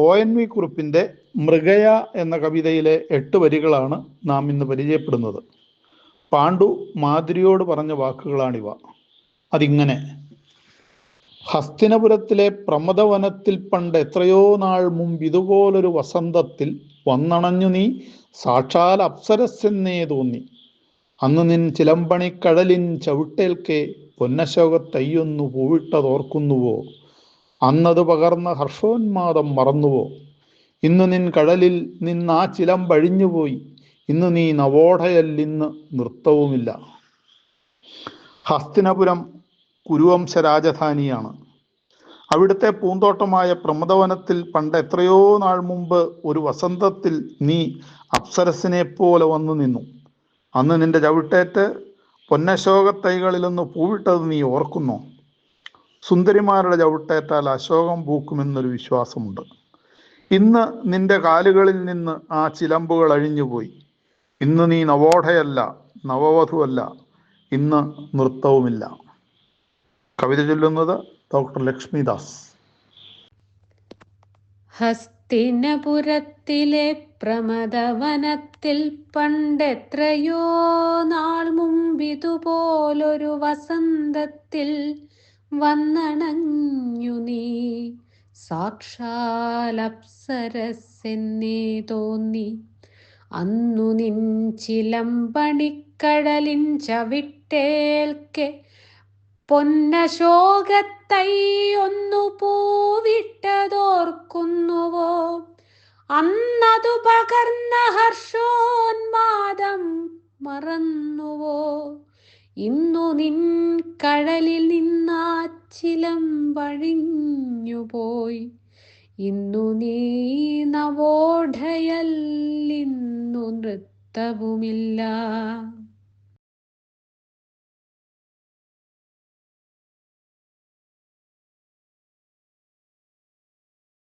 O N V കുറിപ്പിന്റെ മൃഗയ എന്ന കവിതയിലെ എട്ട് വരികളാണ് നാം ഇന്ന് പരിചയപ്പെടുന്നത്. പാണ്ഡു മാതിരിയോട് പറഞ്ഞ വാക്കുകളാണിവ. അതിങ്ങനെ. ഹസ്തിനപുരത്തിലെ പ്രമദവനത്തിൽ പണ്ട് എത്രയോ നാൾ മുമ്പ് ഇതുപോലൊരു വസന്തത്തിൽ വന്നണഞ്ഞു നീ സാക്ഷാൽ അപ്സരസ്സെന്നേ തോന്നി. അന്ന് നിൻ ചിലമ്പണിക്കടലിൻ ചവിട്ടേൽക്കെ പൊന്നശോകത്തയ്യൊന്നു പൂവിട്ടതോർക്കുന്നുവോ? അന്നത് പകർന്ന ഹർഷോന്മാദം മറന്നുവോ ഇന്ന് നിൻ കടലിൽ നിന്ന് ചിലമ്പഴിഞ്ഞുപോയി ഇന്ന് നീ നവോഢയല്ലിന്ന് നൃത്തവുമില്ല. ഹസ്തിനപുരം കുരുവംശ രാജധാനിയാണ് അവിടുത്തെ പൂന്തോട്ടമായ പ്രമദവനത്തിൽ പണ്ട് എത്രയോ നാൾ മുമ്പ് ഒരു വസന്തത്തിൽ നീ അപ്സരസിനെ പോലെ വന്നു നിന്നു. അന്ന് നിന്റെ ചവിട്ടേറ്റ് പൊന്നശോകത്തൈകളിലൊന്ന് പൂവിട്ടത് നീ ഓർക്കുന്നോ? സുന്ദരിമാരുടെ ചവിട്ടേറ്റാൽ അശോകം പൂക്കുമെന്നൊരു വിശ്വാസമുണ്ട്. ഇന്ന് നിന്റെ കാലുകളിൽ നിന്ന് ആ ചിലമ്പുകൾ അഴിഞ്ഞുപോയി. ഇന്ന് നീ നവോഢയല്ല നവവധുവല്ല ഇന്ന് നൃത്തവുമില്ല. കവിത ചൊല്ലുന്നത് ഡോക്ടർ ലക്ഷ്മിദാസ്. ഹസ്തിനപുരത്തിലെ പ്രമദവനത്തിൽ പണ്ടെത്രയോ നാൾ മുമ്പിതുപോലൊരു വസന്തത്തിൽ വന്നണഞ്ഞു നീ. സാക്ഷാലപ്സരസെന്നേ തോന്നി. അന്നു നിൻ ചിലമ്പണിക്കടലിൻ ചവിട്ടേൽക്കെ പൊന്നശോകത്തൈ ഒന്നു പൂവിട്ടതോർക്കുന്നുവോ? അന്നതു പകർന്ന ഹർഷോന്മാദം മറന്നുവോ? ഇന്നു നിൻ കടലിൽ നിന്നാ ചിലമ്പഴിഞ്ഞുപോയി ഇന്നു നീ നവോഢയല്ലിന്നു നൃത്തവുമില്ല.